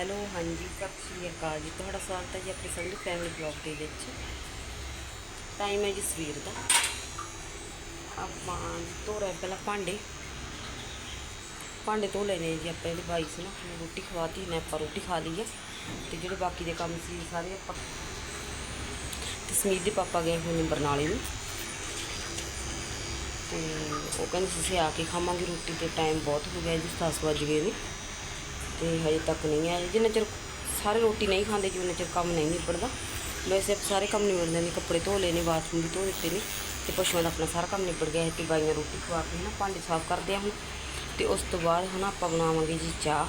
Hello, ਹਾਂਜੀ, ਸਤਿ ਸ਼੍ਰੀ ਅਕਾਲ ਜੀ। ਤੁਹਾਡਾ ਸਵਾਗਤ ਹੈ ਜੀ ਆਪਣੀ ਸੰਧੂ ਫੈਮਿਲੀ ਬਲੌਗ ਦੇ ਵਿੱਚ। ਟਾਈਮ ਹੈ ਜੀ ਸਵੇਰ ਦਾ। ਆਪਾਂ ਧੋ ਰਹੇ ਪਹਿਲਾਂ ਭਾਂਡੇ। ਭਾਂਡੇ ਧੋ ਲੈਣੇ ਜੀ ਆਪਾਂ ਇਹਦੇ ਬਾਈ ਸੀ ਨਾ ਰੋਟੀ ਖਵਾਤੀ ਨੇ ਆਪਾਂ ਰੋਟੀ ਖਾ ਲਈ ਹੈ ਤੇ ਜਿਹੜੇ ਬਾਕੀ ਦੇ ਕੰਮ ਸੀ ਸਾਰੇ ਆਪਾਂ ਤੇ ਸਮੀਤ ਦੇ ਪਾਪਾ ਗਏ ਹੋਏ ਨੇ ਬਰਨਾਲੇ ਨੂੰ। ਤੇ ਉਹ ਕਹਿੰਦੇ ਤੁਸੀਂ ਆ ਕੇ ਖਾਵਾਂਗੇ ਰੋਟੀ ਤੇ ਟਾਈਮ ਬਹੁਤ ਹੋ ਗਿਆ ਜੀ 10 ਵੱਜ ਗਏ ਨੇ। ਤੇ ਹਜੇ ਤੱਕ ਨਹੀਂ ਆਏ। ਜਿੰਨਾ ਚਿਰ ਸਾਰੇ ਰੋਟੀ ਨਹੀਂ ਖਾਂਦੇ ਜੀ ਉਹਨਾਂ ਚਿਰ ਕੰਮ ਨਹੀਂ ਨਿਬੜਦਾ। ਵੈਸੇ ਸਾਰੇ ਕੰਮ ਨਿਬੜਦੇ ਨੇ, ਕੱਪੜੇ ਧੋ ਲਏ ਨੇ, ਬਾਥਰੂਮ ਵੀ ਧੋ ਦਿੱਤੇ ਨੇ ਤੇ ਪਸ਼ੂਆਂ ਦਾ ਆਪਣਾ ਸਾਰਾ ਕੰਮ ਨਿਬੜ ਗਿਆ ਹੈ ਤੇ ਬਾਈਆਂ ਰੋਟੀ ਖਵਾ ਕੇ ਨਾ ਭਾਂਡੇ ਸਾਫ਼ ਕਰਦੇ ਆ ਹੁਣ। ਤੇ ਉਸ ਤੋਂ ਬਾਅਦ ਹੁਣ ਆਪਾਂ ਬਣਾਵਾਂਗੇ ਜੀ ਚਾਹ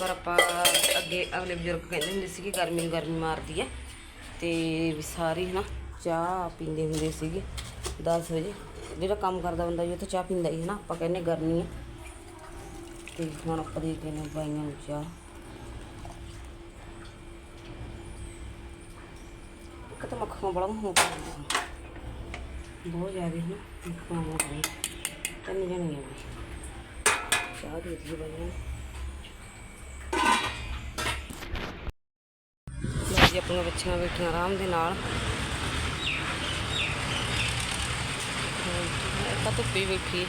ਪਰ ਆਪਾਂ ਅੱਗੇ ਅਗਲੇ ਬਜ਼ੁਰਗ ਕਹਿੰਦੇ ਹੁੰਦੇ ਸੀ ਕਿ ਗਰਮੀ ਨੂੰ ਗਰਮੀ ਮਾਰਦੀ ਹੈ ਤੇ ਵੀ ਸਾਰੇ ਹਨਾ ਚਾਹ ਪੀਂਦੇ ਹੁੰਦੇ ਸੀਗੇ 10 ਵਜੇ। ਜਿਹੜਾ ਕੰਮ ਕਰਦਾ ਬੰਦਾ ਜੀ ਉਹ ਤਾਂ ਚਾਹ ਪੀਂਦਾ ਹੀ ਹਨਾ, ਆਪਾਂ ਕਹਿੰਦੇ ਗਰਮੀ ਹੈ ਤੇ ਹੁਣ ਆਪਾਂ ਦੇ ਕੇ ਨੇ ਬਾਈਆਂ ਨੂੰ ਚਾਹ। ਇੱਕ ਤਾਂ ਮੱਖਾਂ ਬੜਾ ਮੂੰਹ ਤੇ ਬਹੁਤ ਜ਼ਿਆਦਾ ਹਨਾ ਮੱਖਾਂ ਹੋ ਗਈ ਤਿੰਨ ਜਣੀਆਂ ਚਾਹ ਦੇ ਦਿੱਤੀ ਬਾਈਆਂ ਨੂੰ ਲਓ ਜੀ ਆਪਣੀਆਂ ਬੱਚੀਆਂ ਬੈਠੀਆਂ ਆਰਾਮ ਦੇ ਨਾਲ। ਇੱਕ ਤਾਂ ਧੁੱਪੇ ਬੈਠੀ ਹੈ।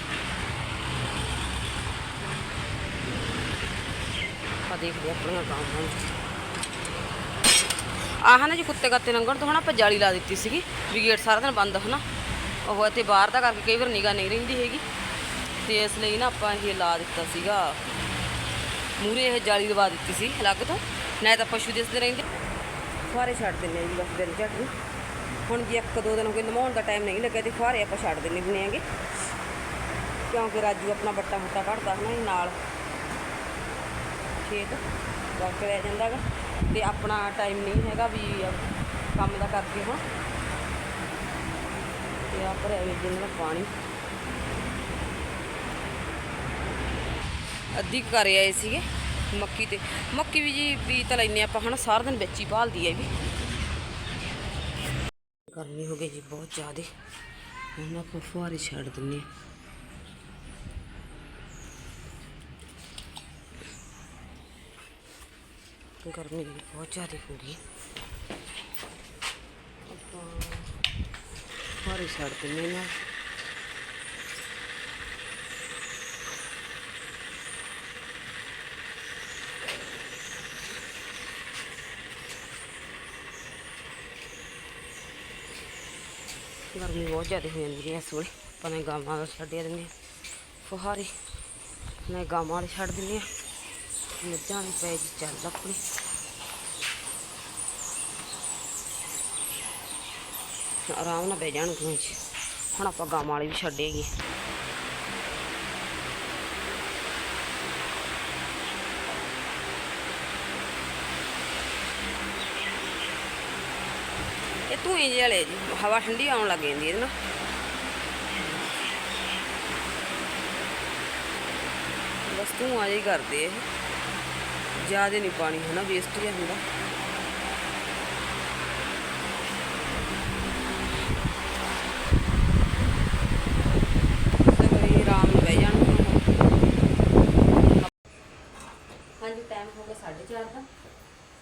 ਆ ਦੇਖਦੇ ਆਪਣੀਆਂ ਗਾਵਾਂ ਆਹ ਨਾ ਜੀ ਕੁੱਤੇ ਗੱਤੇ ਲੰਘਣ ਤੋਂ ਹਨਾ, ਆਪਾਂ ਜਾਲੀ ਲਾ ਦਿੱਤੀ ਸੀਗੀ ਵੀ ਗੇਟ ਸਾਰਾ ਦਿਨ ਬੰਦ ਹਨਾ। ਉਹ ਇੱਥੇ ਬਾਹਰ ਦਾ ਕਰਕੇ ਕਈ ਵਾਰ ਨਿਗਾ ਨਹੀਂ ਰਹਿੰਦੀ ਹੈਗੀ। ਤੇ ਇਸ ਲਈ ਨਾ ਆਪਾਂ ਇਹ ਲਾ ਦਿੱਤਾ ਸੀਗਾ। ਮੂਰੇ ਇਹ ਜਾਲੀ ਲਵਾ ਦਿੱਤੀ ਸੀ ਅਲੱਗ ਤੋਂ। ਨਾ ਤਾਂ ਪਸ਼ੂ ਦਿਸਦੇ ਰਹਿੰਦੇ। ਫੁਹਾਰੇ ਛੱਡ ਦਿੰਦੇ ਹਾਂ ਜੀ ਬਸ ਦਿਨ ਝੱਟ ਨੂੰ। ਹੁਣ ਜੇ ਇੱਕ ਦੋ ਦਿਨ ਹੋ ਗਏ ਨਮਾਉਣ ਦਾ ਟਾਈਮ ਨਹੀਂ ਲੱਗਿਆ ਤੇ ਫੁਹਾਰੇ ਆਪਾਂ ਛੱਡ ਦਿੰਦੇ ਹੁੰਦੇ ਆਂਗੇ ਕਿਉਂਕਿ ਰਾਜੂ ਆਪਣਾ ਬੱਟਾ ਹੁੱਟਾ ਕੱਢਦਾ ਹੈ ਨਾ ਨਾਲ। ਖੇਤ ਵਰਕ ਰਹਿ ਜਾਂਦਾ ਗਾ ਤੇ ਆਪਣਾ ਟਾਈਮ ਨਹੀਂ ਹੈਗਾ ਵੀ ਕੰਮ ਦਾ ਕਰਕੇ ਹੁਣ। ਤੇ ਆ ਭਰਿਆ ਵੀ ਜਿੰਨਾ ਪਾਣੀ। ਅੱਧੀ ਕਰ ਆਏ ਸੀਗੇ। ਮੱਕੀ ਤੇ। ਮੱਕੀ ਵੀ ਜੀ, ਵੀ ਤਾਂ ਲੈਨੇ ਆਪਾਂ ਹਨਾ, ਸਾਰਾ ਦਿਨ ਵਿੱਚ ਹੀ ਭਾਲਦੀ ਹੈ ਇਹ ਵੀ। ਗਰਮੀ ਹੋ ਗਈ ਜੀ ਬਹੁਤ ਜ਼ਿਆਦੇ। ਹੁਣ ਆਪਾਂ ਫੁਹਾਰੇ ਛੱਡ ਦਿੰਨੇ ਹਾਂ। ਗਰਮੀ ਬਹੁਤ ਜ਼ਿਆਦੇ ਹੋ ਗਈ ਆਪਾਂ ਫੁਹਾਰੇ ਛੱਡ ਦਿੰਨੇ ਨਾ ਗਰਮੀ ਬਹੁਤ ਜ਼ਿਆਦਾ ਹੋ ਜਾਂਦੀ ਹੈ ਇਸ ਵੇਲੇ। ਆਪਾਂ ਨੇ ਗਾਵਾਂ ਦਾ ਛੱਡਿਆ ਦਿੰਦੇ ਹਾਂ। ਫੁਹਾਰੇ ਨੇ ਗਾਵਾਂ ਵਾਲੇ ਛੱਡ ਦਿੰਦੇ ਹਾਂ। ਮੱਝਾਂ ਦੀ ਪੈ ਜੀ ਚੱਲ ਆਪਣੀ। ਆਰਾਮ ਨਾਲ ਬਹਿ ਜਾਣਗੀਆਂ ਜੀ ਹੁਣ ਆਪਾਂ ਗਾਵਾਂ ਵਾਲੇ ਵੀ ਛੱਡੇਗੀ ਇਹ ਧੂਏ ਜਿਹੇ ਵਾਲੇ ਜੀ ਹਵਾ ਠੰਡੀ ਆਉਣ ਲੱਗ ਜਾਂਦੀ ਇਹਦੇ ਨਾਲ ਬਸ ਧੂਆਂ ਜਿਹਾ ਕਰਦੇ ਇਹ ਜ਼ਿਆਦਾ ਨਹੀਂ ਪਾਣੀ ਹੈ ਨਾ ਵੇਸਟ ਜਿਹਾ ਹੁੰਦਾ। ਆਰਾਮ ਨਾਲ ਬਹਿ ਜਾਣਗੇ ਹਾਂਜੀ ਟਾਈਮ ਹੋ ਗਿਆ 4:30 ਦਾ।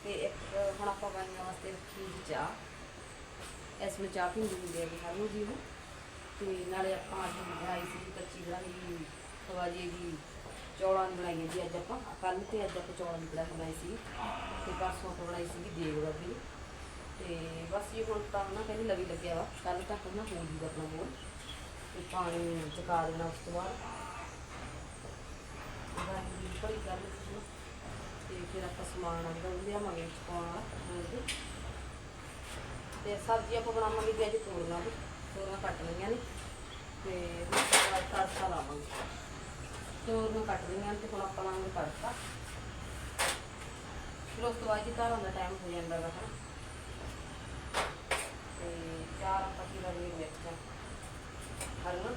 ਤੇ ਇੱਕ ਹੁਣ ਆਪਾਂ ਬਾਈਆਂ ਵਾਸਤੇ ਰੱਖੀ ਚਾਹ। ਇਸ ਵੇਲੇ ਚਾਹ ਪੀਂਦੀ ਹੁੰਦੀ ਹੈ ਹਰ ਨੂੰ ਜੀ ਉਹ ਤੇ ਨਾਲੇ ਆਪਾਂ ਅੱਜ ਬਣਾਈ ਸੀ ਕੱਚੀ ਬਣਾਈ ਖਵਾਜੇ ਦੀ ਚੌਲਾਂ ਦੀ ਬਣਾਈ ਹੈ ਜੀ ਅੱਜ ਆਪਾਂ। ਕੱਲ ਤੇ ਅੱਜ ਆਪਾਂ ਚੌਲਾਂ ਦੀ ਕੜਾਹ ਬਣਾਈ ਸੀ। ਤੇ ਪਰਸੋਂ ਆਪਾਂ ਬਣਾਈ ਸੀ ਦੇਗ ਵਰਗੀ ਤੇ ਬਸ ਇਹ ਹੁਣ ਤਾਂ ਨਾ ਕਹਿੰਦੀ ਲਵੀ ਲੱਗਿਆ ਵਾ। ਕੱਲ ਤੱਕ ਨਾ ਹੋ ਜੂਗਾ ਆਪਣਾ ਬੋਲ। ਤੇ ਪਾਣੀ ਚਕਾ ਦੇਣਾ ਉਸ ਤੋਂ ਬਾਅਦ। ਗਾਂਦੀ ਭਰੀ ਕਰ ਲਈ ਤੇ ਫਿਰ ਆਪਾਂ ਸਮਾਨ ਆਉਂਦਾ ਉਹ ਲਿਆਵਾਂਗੇ ਵਿੱਚ ਪਾਉਣ ਵਾਲਾ ਬੋਲ ਦੇ ਤੇ ਸਬਜ਼ੀ ਆਪਾਂ ਬਣਾਵਾਂਗੇ ਜੀ ਅੱਜ ਤੋਰੀਆਂ ਦੀ ਤੋਰੀਆਂ ਕੱਟ ਲਈਆਂ ਨੇ ਤੇ ਉਸ ਤੋਂ ਬਾਅਦ ਤੜਕਾ ਲਾਵਾਂਗੇ। ਤੋਰੀਆਂ ਕੱਟ ਲਈਆਂ ਤੇ ਹੁਣ ਆਪਾਂ ਲਾਂਗੇ ਤੜਕਾ। ਫਿਰ ਉਸ ਤੋਂ ਬਾਅਦ ਜੀ ਧਾਰਾਂ ਦਾ ਟਾਈਮ ਹੋ ਜਾਂਦਾ ਗਾ ਹਨਾ। ਤੇ ਚਾਰ ਆਪਾਂ ਕੀ ਲਈਏ ਮਿਰਚਾਂ ਹਰੀਆਂ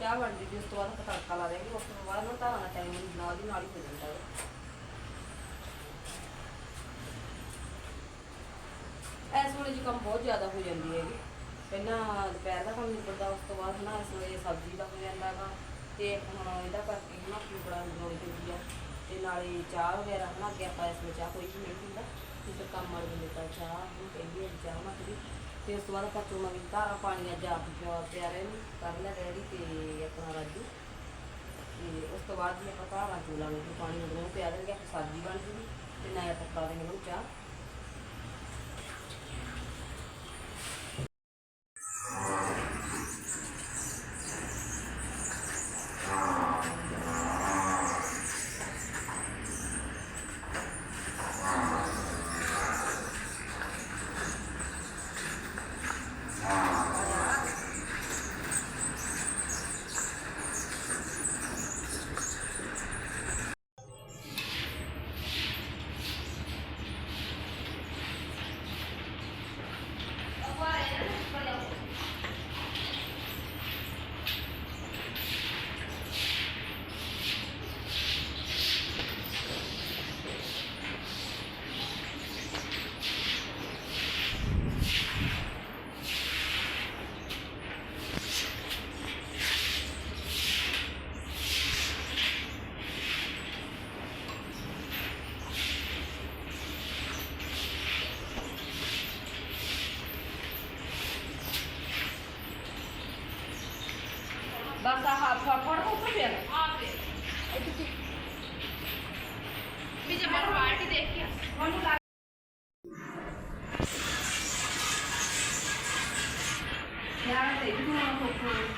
ਚਾਹ ਬਣ ਜੀ ਉਸ ਤੋਂ ਬਾਅਦ ਆਪਾਂ ਤੜਕਾ ਲਾ ਦੇਂਗੇ ਉਸ ਤੋਂ ਬਾਅਦ ਨਾ ਧਾਰਾਂ ਦਾ ਟਾਈਮ ਨਾਲ ਦੀ ਨਾਲ ਹੀ ਹੋ ਜਾਂਦਾ ਹੈ ਇਸ ਵੇਲੇ ਜੀ ਕੰਮ ਬਹੁਤ ਜ਼ਿਆਦਾ ਹੋ ਜਾਂਦੀ ਹੈਗੀ ਪਹਿਲਾਂ ਦੁਪਹਿਰ ਦਾ ਕੰਮ ਨਿਬੜਦਾ ਉਸ ਤੋਂ ਬਾਅਦ ਨਾ ਇਸ ਵੇਲੇ ਸਬਜ਼ੀ ਦਾ ਹੋ ਜਾਂਦਾ ਹੈਗਾ ਤੇ ਹੁਣ ਇਹਦਾ ਕਰਕੇ ਨਾ ਬੜਾ ਲੋੜ ਪੈਂਦੀ ਆ। ਤੇ ਨਾਲੇ ਚਾਹ ਵਗੈਰਾ ਬਣਾ ਕੇ ਆਪਾਂ ਇਸ ਵਿੱਚ ਚਾਹ ਕੋਈ ਵੀ ਨਹੀਂ ਪੀਂਦਾ। ਤੇ ਫਿਰ ਕੰਮ ਮਰ ਜਾਂਦੇ ਤਾਂ ਚਾਹ ਨੂੰ ਕਹਿੰਦੀ ਹੈ ਚਾਹ ਮੱਕਦੀ ਤੇ ਉਸ ਤੋਂ ਬਾਅਦ ਆਪਾਂ ਚੋਣਾ ਵੀ ਧਾਰਾ ਪਾਣੀ ਅੱਜ ਆਪ ਪਿਆਰੇ ਨੂੰ ਕਰ ਲਿਆ ਰੈਡੀ ਤੇ ਆਪਣਾ ਰਾਜੂ। ਤੇ ਉਸ ਤੋਂ ਬਾਅਦ ਜੀ ਆਪਾਂ ਧਾਰਾ ਚੋਲਾਂਗੇ ਤੇ ਪਾਣੀ ਉਦੋਂ ਪਿਆ ਦੇਣਗੇ ਆਪਾਂ ਸਬਜ਼ੀ ਬਣ ਜੂਗੀ। ਤੇ ਨਾ ਆਪਾਂ ਪਾ ਦੇਣਗੇ ਉਹਨੂੰ ਚਾਹ।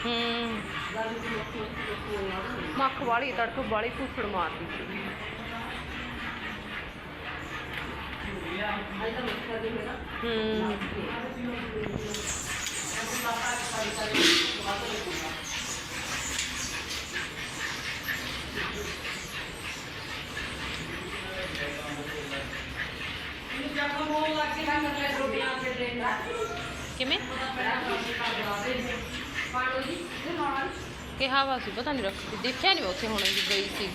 ਹੂੰ। ਮੱਖ ਵਾਲੀ ਤੜਕ ਵਾਲੀ ਭੁੱਖੜ ਮਾਰਦੀ ਸੀ। ਅੱਜ ਤਾਂ ਮਿੱਠਾ ਦੇ ਮੇਰਾ ਹੂੰ ਕਿਵੇਂ? ਕਿਹਾ ਵਾ ਸੀ, ਪਤਾ ਨਹੀਂ ਰੱਖਦੀ ਦੇਖਿਆ ਨਹੀਂ ਉੱਥੇ ਹੁਣ ਗਈ ਸੀ।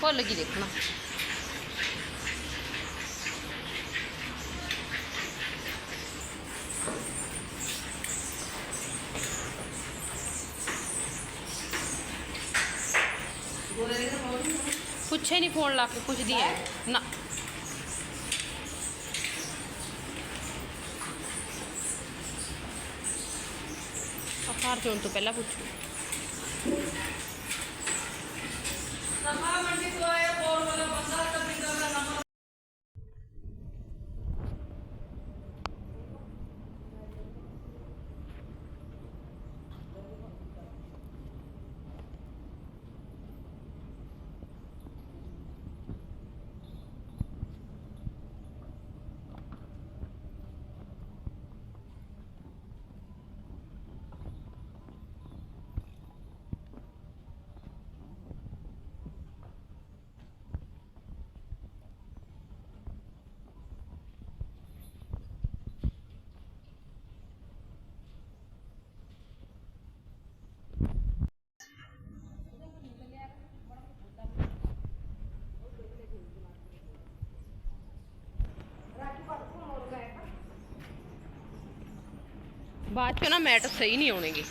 ਭੁੱਲ ਗਈ ਦੇਖਣਾ। ਪੁੱਛੇ ਨਹੀਂ ਫੋਨ ਲਾ ਕੇ, ਪੁੱਛਦੀ ਹੈ ਨਾ। ਘਰ ਚੋਣ ਤੋਂ ਪਹਿਲਾਂ ਪੁੱਛੂ। ਬਾਅਦ ਚੋਂ ਨਾ ਮੈਟ ਸਹੀ ਨਹੀਂ ਆਉਣਗੇ।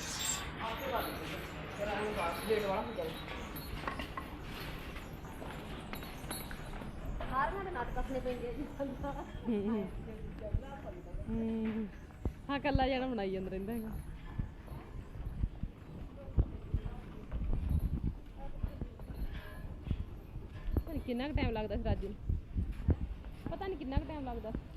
ਹੂੰ। ਕੱਲਾ ਜਿਹੜਾ ਬਣਾਈ ਜਾਂਦਾ ਰਹਿੰਦਾ ਹੈਗਾ। ਕਿੰਨਾ ਕੁ ਟਾਈਮ ਲੱਗਦਾ ਸੀ ਰਾਜੂ ਨੂੰ। ਪਤਾ ਨਹੀਂ ਕਿੰਨਾ ਕੁ ਟਾਈਮ ਲੱਗਦਾ ਸੀ।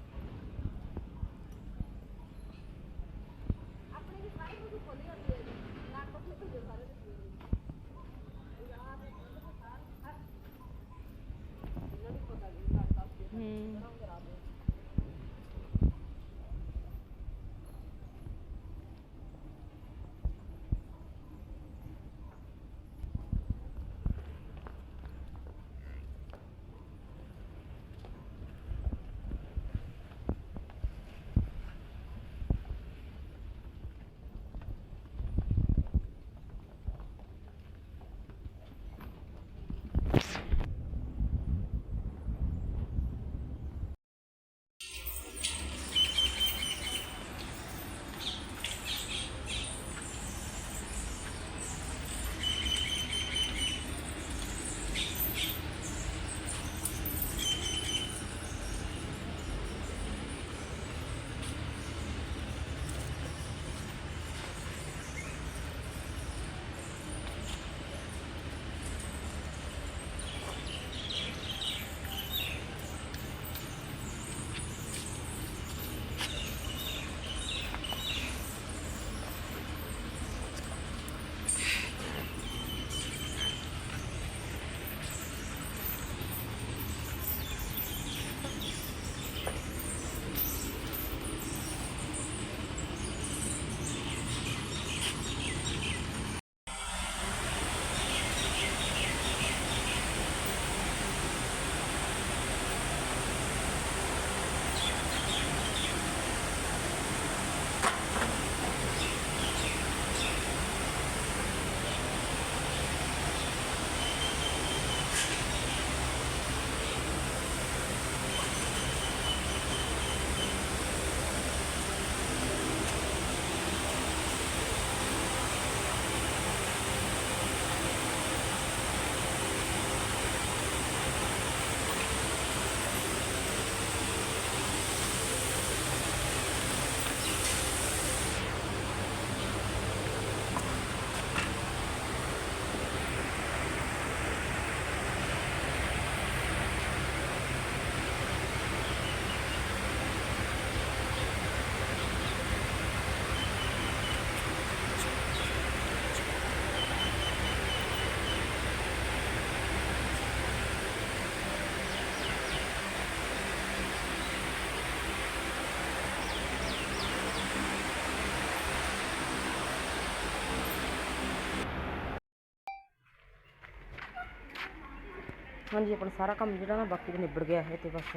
ਹਾਂਜੀ, ਆਪਣਾ ਸਾਰਾ ਕੰਮ ਜਿਹੜਾ ਨਾ ਬਾਕੀ ਤਾਂ ਨਿਬੜ ਗਿਆ ਹੈ ਤੇ ਬਸ।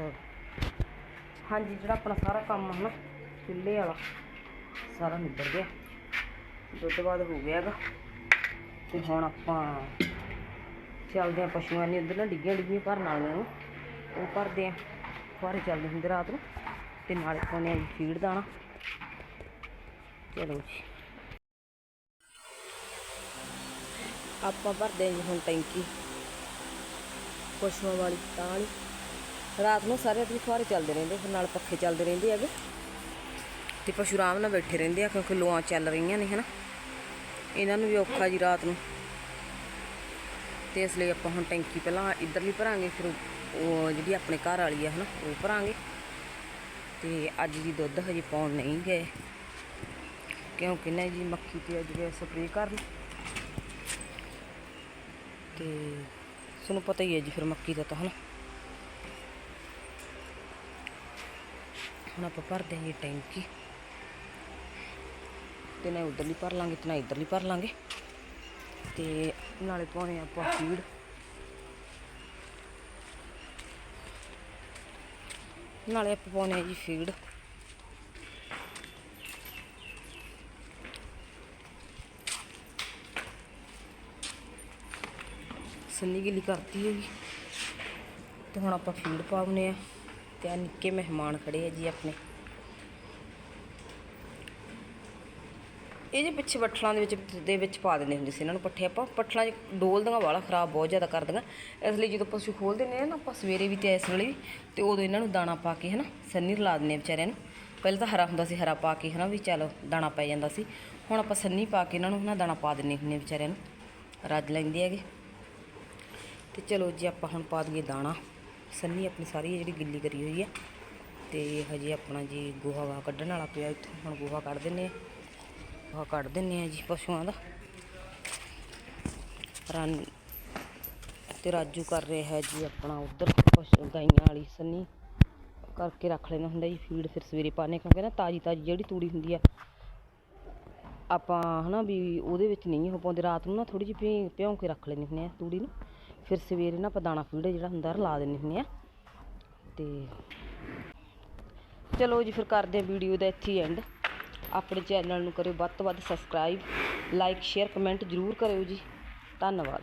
ਹਾਂਜੀ, ਜਿਹੜਾ ਆਪਣਾ ਸਾਰਾ ਕੰਮ ਹੈ ਨਾ, ਚੁੱਲ੍ਹੇ ਵਾਲਾ, ਸਾਰਾ ਨਿਬੜ ਗਿਆ। ਦੁੱਧ ਬਾਅਦ ਹੋ ਗਿਆ ਹੈਗਾ। ਤੇ ਹੁਣ ਆਪਾਂ ਚੱਲਦੇ ਆ ਪਸ਼ੂਆਂ ਨੇ ਉਧਰ ਨਾ ਡਿੱਗੀਆਂ ਡਿੱਗੀਆਂ ਭਰਨ ਵਾਲੀਆਂ ਨੂੰ। ਉਹ ਭਰਦੇ ਆ ਫੁਆਰੇ ਚੱਲਦੇ ਹੁੰਦੇ ਰਾਤ ਨੂੰ। ਤੇ ਨਾਲੇ ਪਾਉਂਦੇ ਆ ਫੀਡ ਦਾਣਾ। ਚਲੋ ਜੀ। ਆਪਾਂ ਭਰਦੇ ਹਾਂ ਜੀ ਹੁਣ ਟੈਂਕੀ। ਪਸ਼ੂਆਂ ਵਾਲੀ ਤਾਂ ਵਾਲੀ ਰਾਤ ਨੂੰ ਸਾਰੇ ਆਪਣੇ ਫੁਹਾਰੇ ਚੱਲਦੇ ਰਹਿੰਦੇ, ਫਿਰ ਨਾਲ ਪੱਖੇ ਚੱਲਦੇ ਰਹਿੰਦੇ ਹੈਗੇ। ਤੇ ਪਸ਼ੂ ਆਰਾਮ ਨਾਲ ਬੈਠੇ ਰਹਿੰਦੇ ਆ, ਕਿਉਂਕਿ ਲੋਆਂ ਚੱਲ ਰਹੀਆਂ ਨੇ, ਹਨਾ। ਇਹਨਾਂ ਨੂੰ ਵੀ ਔਖਾ ਜੀ ਰਾਤ ਨੂੰ। ਤੇ ਇਸ ਲਈ ਆਪਾਂ ਹੁਣ ਟੈਂਕੀ ਪਹਿਲਾਂ ਇੱਧਰਲੀ ਭਰਾਂਗੇ, ਫਿਰ ਉਹ ਜਿਹੜੀ ਆਪਣੇ ਘਰ ਵਾਲੀ ਆ, ਹਨਾ, ਉਹ ਭਰਾਂਗੇ। ਤੇ ਅੱਜ ਦੀ ਦੁੱਧ ਹਜੇ ਪਾਉਣ ਨਹੀਂ ਗਏ। ਕਿਉਂਕਿ ਨਾ ਜੀ ਮੱਖੀ ਤੇ ਅੱਜ ਗਏ ਸਪਰੇਅ ਕਰਨ। ਤੇ ਤੁਹਾਨੂੰ ਪਤਾ ਹੀ ਹੈ ਜੀ ਫਿਰ ਮੱਕੀ ਦਾ ਤਾਂ, ਹਨਾ? ਹੁਣ ਆਪਾਂ ਭਰਦੇ ਹਾਂ ਜੀ ਟੈਂਕੀ। ਤੇ ਨਾ ਉਧਰਲੀ ਭਰ ਲਾਂਗੇ ਤੇ ਨਾ ਇਧਰਲੀ ਭਰ ਲਾਂਗੇ। ਤੇ ਨਾਲੇ ਪਾਉਣੇ ਆ ਆਪਾਂ ਫੀਡ। ਨਾਲੇ ਆਪਾਂ ਪਾਉਣੇ ਆ ਜੀ ਫੀਡ। ਸੰਨੀ ਗਿੱਲੀ ਕਰਤੀ ਹੈਗੀ ਤੇ ਹੁਣ ਆਪਾਂ ਫੀਡ ਪਾਉਣੇ ਆ ਤੇ ਆ ਨਿੱਕੇ ਮਹਿਮਾਨ ਖੜੇ ਆ ਜੀ ਆਪਣੇ। ਇਹ ਜੇ ਪਿੱਛੇ ਪੱਠਲਾਂ ਦੇ ਵਿੱਚ ਦੇ ਵਿੱਚ ਪਾ ਦਿੰਦੇ ਹੁੰਦੇ ਸੀ ਇਹਨਾਂ ਨੂੰ ਪੱਠੇ ਆਪਾਂ। ਪੱਠਲਾਂ 'ਚ ਡੋਲਦੀਆਂ ਵਾਲਾ ਖਰਾਬ ਬਹੁਤ ਜ਼ਿਆਦਾ ਕਰਦੀਆਂ ਇਸ ਲਈ ਜਦੋਂ ਪਸ਼ੂ ਖੋਲ ਦਿੰਦੇ ਆ ਨਾ, ਆਪਾਂ ਸਵੇਰੇ ਵੀ ਤੇ ਇਸ ਵੇਲੇ ਵੀ, ਤੇ ਉਦੋਂ ਇਹਨਾਂ ਨੂੰ ਦਾਣਾ ਪਾ ਕੇ ਹਨਾ, ਸੰਨੀ ਰਲਾ ਦਿੰਦੇ ਆ ਵਿਚਾਰਿਆਂ ਨੂੰ। ਪਹਿਲਾਂ ਤਾਂ ਹਰਾ ਹੁੰਦਾ ਸੀ, ਹਰਾ ਪਾ ਕੇ ਹਨਾ ਵੀ ਚਲ ਦਾਣਾ ਪੈ ਜਾਂਦਾ ਸੀ। ਹੁਣ ਆਪਾਂ ਸੰਨੀ ਪਾ ਕੇ ਇਹਨਾਂ ਨੂੰ ਹਨਾ ਦਾਣਾ ਪਾ ਦਿੰਦੇ ਹੁੰਦੇ ਆ ਵਿਚਾਰਿਆਂ ਨੂੰ। ਰੱਜ ਲੈਂਦੇ ਹੈਗੇ। ਤੇ ਚਲੋ ਜੀ ਆਪਾਂ ਹੁਣ ਪਾ ਦਈਏ ਦਾਣਾ। ਸੰਨੀ ਆਪਣੀ ਸਾਰੀ ਜਿਹੜੀ ਗਿੱਲੀ ਕਰੀ ਹੋਈ ਹੈ ਤੇ ਹਜੇ ਆਪਣਾ ਜੀ ਗੋਹਾ ਵਾ ਕੱਢਣ ਵਾਲਾ ਪਿਆ ਇੱਥੋਂ। ਹੁਣ ਗੋਹਾ ਕੱਢ ਦਿੰਨੇ ਆ। ਗੋਹਾ ਕੱਢ ਦਿੰਨੇ ਆ ਜੀ ਪਸ਼ੂਆਂ ਦਾ। ਰਨ ਤੇ ਰਾਜੂ ਕਰ ਰਿਹਾ ਹੈ ਜੀ ਆਪਣਾ ਉਧਰ ਪਸ਼ੂ ਗਾਈਆਂ ਵਾਲੀ ਸੰਨੀ। ਕਰਕੇ ਰੱਖ ਲੈਣਾ ਹੁੰਦਾ ਜੀ ਫੀਡ ਫਿਰ ਸਵੇਰੇ ਪਾਣੇ ਕਿਉਂਕਿ ਨਾ ਤਾਜੀ ਤਾਜੀ ਜਿਹੜੀ ਤੂੜੀ ਹੁੰਦੀ ਆ, ਆਪਾਂ ਹਨਾ ਵੀ ਉਹਦੇ ਵਿੱਚ ਨਹੀਂ ਹੋ ਪਾਉਂਦੇ। ਰਾਤ ਨੂੰ ਨਾ ਥੋੜੀ ਜਿਹੀ ਭਿਉਂ ਭਿਉਂ ਕੇ ਰੱਖ ਲੈਂਦੇ ਹੁੰਦੇ ਆ ਤੂੜੀ ਨੂੰ। ਫਿਰ ਸਵੇਰੇ ਨਾ ਆਪਾਂ ਦਾਣਾ ਫੀਡ ਜਿਹੜਾ ਹੁੰਦਾ ਰਲਾ ਦਿੰਦੇ ਹੁੰਦੇ ਆ। ਤੇ ਚਲੋ ਜੀ, ਫਿਰ ਕਰਦੇ ਆ ਵੀਡੀਓ ਦਾ ਇੱਥੇ ਐਂਡ ਆਪਣੇ ਚੈਨਲ ਨੂੰ ਕਰਿਓ ਵੱਧ ਤੋਂ ਵੱਧ ਸਬਸਕ੍ਰਾਈਬ ਲਾਈਕ ਸ਼ੇਅਰ ਕਮੈਂਟ ਜ਼ਰੂਰ ਕਰਿਓ ਜੀ। ਧੰਨਵਾਦ।